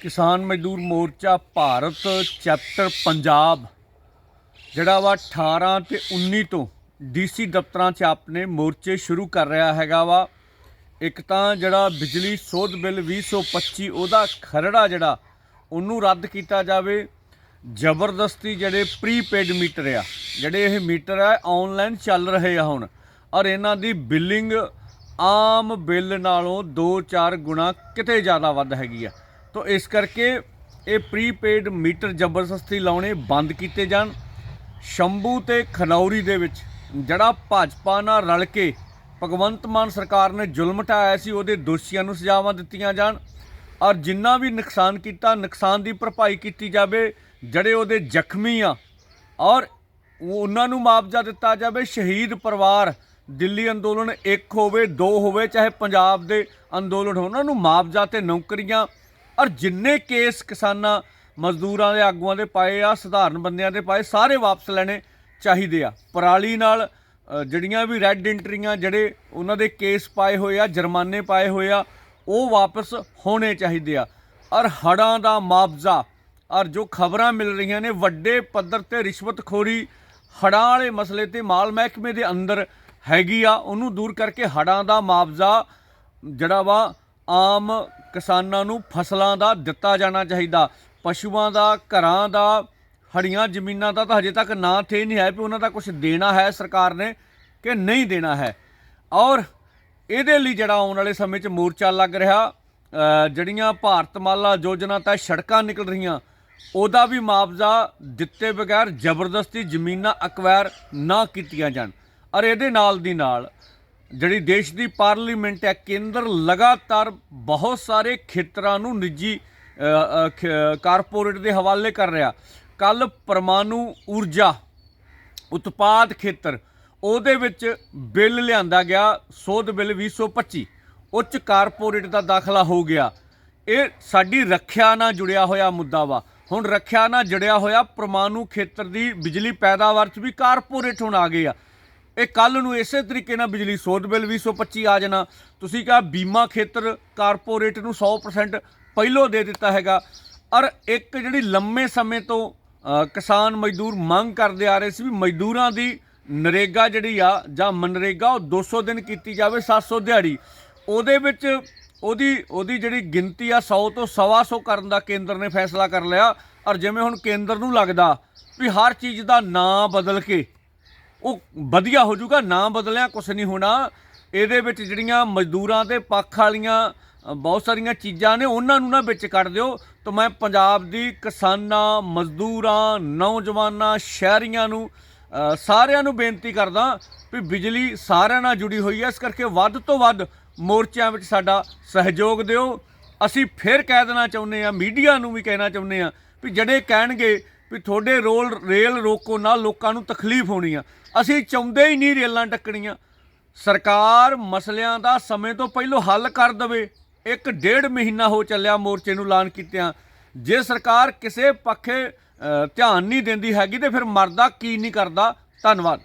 ਕਿਸਾਨ ਮਜ਼ਦੂਰ ਮੋਰਚਾ ਭਾਰਤ ਚੈਪਟਰ ਪੰਜਾਬ, ਜਿਹੜਾ ਵਾ 18 ਤੇ 19 ਤੋਂ ਡੀਸੀ ਦਫ਼ਤਰਾਂ 'ਚ ਆਪਣੇ ਮੋਰਚੇ ਸ਼ੁਰੂ ਕਰ ਰਿਹਾ ਹੈਗਾ ਵਾ। ਇੱਕ ਤਾਂ ਜਿਹੜਾ ਬਿਜਲੀ ਸੋਧ ਬਿੱਲ 2025 ਉਹਦਾ ਖਰੜਾ ਜਿਹੜਾ, ਉਹਨੂੰ ਰੱਦ ਕੀਤਾ ਜਾਵੇ। ਜ਼ਬਰਦਸਤੀ ਜਿਹੜੇ ਪ੍ਰੀਪੇਡ ਮੀਟਰ ਆ, ਜਿਹੜੇ ਇਹ ਮੀਟਰ ਆ ਆਨਲਾਈਨ ਚੱਲ ਰਹੇ ਆ ਹੁਣ। ਔਰ ਇਹਨਾਂ ਦੀ ਬਿਲਿੰਗ ਆਮ ਬਿੱਲ ਨਾਲੋਂ 2-4 ਗੁਣਾ ਕਿਤੇ ਜ਼ਿਆਦਾ ਵੱਧ ਹੈਗੀ ਆ। ਤਾਂ ਇਸ ਕਰਕੇ ਇਹ ਪ੍ਰੀਪੇਡ ਮੀਟਰ ਜ਼ਬਰਦਸਤੀ ਲਾਉਣੇ ਬੰਦ ਕੀਤੇ ਜਾਣ। ਸ਼ੰਭੂ ਤੇ ਖਨੌਰੀ ਦੇ ਵਿੱਚ ਜਿਹੜਾ ਭਾਜਪਾ ਨਾਲ ਰਲ ਕੇ ਭਗਵੰਤ ਮਾਨ ਸਰਕਾਰ ਨੇ ਜ਼ੁਲਮ ਢਾਇਆ ਸੀ, ਉਹਦੇ ਦੋਸ਼ੀਆਂ ਨੂੰ ਸਜ਼ਾਵਾਂ ਦਿੱਤੀਆਂ ਜਾਣ। ਔਰ ਜਿੰਨਾ ਵੀ ਨੁਕਸਾਨ ਕੀਤਾ, ਨੁਕਸਾਨ ਦੀ ਭਰਪਾਈ ਕੀਤੀ ਜਾਵੇ, ਜਿਹੜੇ ਉਹਦੇ ਜ਼ਖਮੀ ਆ, ਔਰ ਉਹਨਾਂ ਨੂੰ ਮੁਆਵਜ਼ਾ ਦਿੱਤਾ ਜਾਵੇ, ਸ਼ਹੀਦ ਪਰਿਵਾਰ, ਦਿੱਲੀ ਅੰਦੋਲਨ ਇੱਕ ਹੋਵੇ, ਦੋ ਹੋਵੇ, ਚਾਹੇ ਪੰਜਾਬ ਦੇ ਅੰਦੋਲਨ ਹੋਣ, ਉਹਨਾਂ ਨੂੰ ਮੁਆਵਜ਼ਾ ਤੇ ਨੌਕਰੀਆਂ ਔਰ ਜਿੰਨੇ ਕੇਸ ਕਿਸਾਨਾਂ ਮਜ਼ਦੂਰਾਂ ਦੇ ਆਗੂਆਂ ਦੇ ਪਾਏ ਆ, ਸਧਾਰਨ ਬੰਦਿਆਂ ਦੇ ਪਾਏ, ਸਾਰੇ ਵਾਪਸ ਲੈਣੇ ਚਾਹੀਦੇ ਆ। ਪਰਾਲੀ ਨਾਲ ਜਿਹੜੀਆਂ ਵੀ ਰੈੱਡ ਐਂਟਰੀਆਂ ਜਿਹੜੇ ਉਹਨਾਂ ਦੇ ਕੇਸ ਪਾਏ ਹੋਏ ਆ, ਜੁਰਮਾਨੇ ਪਾਏ ਹੋਏ ਆ, ਉਹ ਵਾਪਸ ਹੋਣੇ ਚਾਹੀਦੇ ਆ। ਔਰ ਹੜਾਂ ਦਾ ਮੁਆਵਜ਼ਾ ਔਰ ਜੋ ਖਬਰਾਂ ਮਿਲ ਰਹੀਆਂ ਨੇ, ਵੱਡੇ ਪੱਧਰ ਤੇ ਰਿਸ਼ਵਤਖੋਰੀ ਹੜਾਂ ਵਾਲੇ ਮਸਲੇ ਤੇ ਮਾਲ ਮਹਿਕਮੇ ਦੇ ਅੰਦਰ ਹੈਗੀ ਆ, ਉਹਨੂੰ ਦੂਰ ਕਰਕੇ ਹੜਾਂ ਦਾ ਮੁਆਵਜ਼ਾ ਜਿਹੜਾ ਵਾ ਆਮ ਕਿਸਾਨਾਂ ਨੂੰ ਫਸਲਾਂ ਦਾ ਦਿੱਤਾ ਜਾਣਾ ਚਾਹੀਦਾ। ਪਸ਼ੂਆਂ ਦਾ ਘਰਾਂ ਦਾ ਹੜੀਆਂ ਜ਼ਮੀਨਾਂ ਦਾ ਤਾਂ ਹਜੇ ਤੱਕ ਨਾ ਥੇ ਨਹੀਂ ਹੈ ਵੀ ਉਹਨਾਂ ਦਾ ਕੁਝ ਦੇਣਾ ਹੈ ਸਰਕਾਰ ਨੇ ਕਿ ਨਹੀਂ ਦੇਣਾ ਹੈ। ਔਰ ਇਹਦੇ ਲਈ ਜਿਹੜਾ ਆਉਣ ਵਾਲੇ ਸਮੇਂ 'ਚ ਮੋਰਚਾ ਲੱਗ ਰਿਹਾ ਅ, ਜਿਹੜੀਆਂ ਭਾਰਤਮਾਲਾ ਯੋਜਨਾ ਤਹਿਤ ਸੜਕਾਂ ਨਿਕਲ ਰਹੀਆਂ ਉਹਦਾ ਵੀ ਮੁਆਵਜ਼ਾ ਦਿੱਤੇ ਬਗੈਰ ਜ਼ਬਰਦਸਤੀ ਜ਼ਮੀਨਾਂ ਅਕਵਾਇਰ ਨਾ ਕੀਤੀਆਂ ਜਾਣ। ਔਰ ਇਹਦੇ ਨਾਲ ਦੀ ਨਾਲ ਜਿਹੜੀ ਦੇਸ਼ ਦੀ ਪਾਰਲੀਮੈਂਟ ਹੈ ਕੇਂਦਰ ਲਗਾਤਾਰ ਬਹੁਤ ਸਾਰੇ ਖੇਤਰਾਂ ਨੂੰ ਨਿੱਜੀ ਅ, ਕਾਰਪੋਰੇਟ ਦੇ ਹਵਾਲੇ ਕਰ ਰਿਹਾ। ਕੱਲ ਪਰਮਾਣੂ ਊਰਜਾ ਉਤਪਾਦ ਖੇਤਰ ਉਹਦੇ ਵਿੱਚ ਬਿੱਲ ਲਿਆਂਦਾ ਗਿਆ ਸੋਧ ਬਿੱਲ 2025 ਉੱਚ ਕਾਰਪੋਰੇਟ ਦਾ ਦਾਖਲਾ ਹੋ ਗਿਆ। ਇਹ ਸਾਡੀ ਰੱਖਿਆ ਨਾਲ ਜੁੜਿਆ ਹੋਇਆ ਮੁੱਦਾ ਵਾ। ਹੁਣ ਰੱਖਿਆ ਨਾਲ ਜੁੜਿਆ ਹੋਇਆ ਪਰਮਾਣੂ ਖੇਤਰ ਦੀ ਬਿਜਲੀ ਪੈਦਾਵਾਰ 'ਚ ਵੀ ਕਾਰਪੋਰੇਟ ਹੁਣ ਆ ਗਏ ਆ। ਇਹ ਕੱਲ ਨੂੰ ਇਸੇ ਤਰੀਕੇ ਨਾਲ ਬਿਜਲੀ ਸੋਧ ਬਿੱਲ 225 ਆ ਜਾਣਾ। ਤੁਸੀਂ ਕਿਹਾ ਬੀਮਾ ਖੇਤਰ ਕਾਰਪੋਰੇਟ ਨੂੰ 100% ਪਹਿਲੋਂ ਦੇ ਦਿੱਤਾ ਹੈਗਾ। ਔਰ ਇੱਕ ਜਿਹੜੀ ਲੰਮੇ ਸਮੇਂ ਤੋਂ ਕਿਸਾਨ ਮਜ਼ਦੂਰ ਮੰਗ ਕਰਦੇ ਆ ਰਹੇ ਸੀ ਵੀ ਮਜ਼ਦੂਰਾਂ ਦੀ ਨਰੇਗਾ ਜਿਹੜੀ ਆ ਜਾਂ ਮਨਰੇਗਾ ਉਹ 200 ਦਿਨ ਕੀਤੀ ਜਾਵੇ 700 ਦਿਹਾੜੀ। ਉਹਦੇ ਵਿੱਚ ਉਹਦੀ ਉਹਦੀ ਜਿਹੜੀ ਗਿਣਤੀ ਆ 100 ਤੋਂ ਸਵਾ ਸੌ ਕਰਨ ਦਾ ਕੇਂਦਰ ਨੇ ਫੈਸਲਾ ਕਰ ਲਿਆ। ਔਰ ਜਿਵੇਂ ਹੁਣ ਕੇਂਦਰ ਨੂੰ ਲੱਗਦਾ ਵੀ ਹਰ ਚੀਜ਼ ਦਾ ਨਾਂ ਬਦਲ ਕੇ ਉਹ ਵਧੀਆ ਹੋ ਜਾਊਗਾ, ਨਾ ਬਦਲਿਆ ਕੁਛ ਨਹੀਂ ਹੋਣਾ। ਇਹਦੇ ਵਿੱਚ ਜਿਹੜੀਆਂ ਮਜ਼ਦੂਰਾਂ ਦੇ ਪੱਖ ਵਾਲੀਆਂ ਬਹੁਤ ਸਾਰੀਆਂ ਚੀਜ਼ਾਂ ਨੇ, ਉਹਨਾਂ ਨੂੰ ਨਾ ਵਿੱਚ ਕੱਢ ਦਿਓ। ਤਾਂ ਮੈਂ ਪੰਜਾਬ ਦੀ ਕਿਸਾਨਾਂ, ਮਜ਼ਦੂਰਾਂ, ਨੌਜਵਾਨਾਂ, ਸ਼ਹਿਰੀਆਂ ਨੂੰ ਸਾਰਿਆਂ ਨੂੰ ਬੇਨਤੀ ਕਰਦਾ ਵੀ ਬਿਜਲੀ ਸਾਰਿਆਂ ਨਾਲ ਜੁੜੀ ਹੋਈ ਹੈ। ਇਸ ਕਰਕੇ ਵੱਧ ਤੋਂ ਵੱਧ ਮੋਰਚਿਆਂ ਵਿੱਚ ਸਾਡਾ ਸਹਿਯੋਗ ਦਿਓ। ਅਸੀਂ ਫਿਰ ਕਹਿ ਦੇਣਾ ਚਾਹੁੰਦੇ ਆ ਮੀਡੀਆ ਨੂੰ ਵੀ ਕਹਿਣਾ ਚਾਹੁੰਦੇ ਆ ਵੀ ਜਿਹੜੇ ਕਹਿਣਗੇ ਵੀ ਤੁਹਾਡੇ ਰੋਲ ਰੇਲ ਰੋਕੋ ਨਾਲ ਲੋਕਾਂ ਨੂੰ ਤਕਲੀਫ ਹੋਣੀ ਆ। ਅਸੀਂ ਚਾਹੁੰਦੇ ਹੀ ਨਹੀਂ ਰੇਲਾਂ ਟੱਕਣੀਆਂ। ਸਰਕਾਰ ਮਸਲਿਆਂ ਦਾ ਸਮੇਂ ਤੋਂ ਪਹਿਲਾਂ ਹੱਲ ਕਰ ਦਵੇ। ਇੱਕ ਡੇਢ ਮਹੀਨਾ ਹੋ ਚੱਲਿਆ ਮੋਰਚੇ ਨੂੰ ਐਲਾਨ ਕੀਤਿਆਂ। ਜੇ ਸਰਕਾਰ ਕਿਸੇ ਪੱਖੇ ਧਿਆਨ ਨਹੀਂ ਦਿੰਦੀ ਹੈਗੀ ਤੇ ਫਿਰ ਮਰਦਾ ਕੀ ਨਹੀਂ ਕਰਦਾ? ਧੰਨਵਾਦ।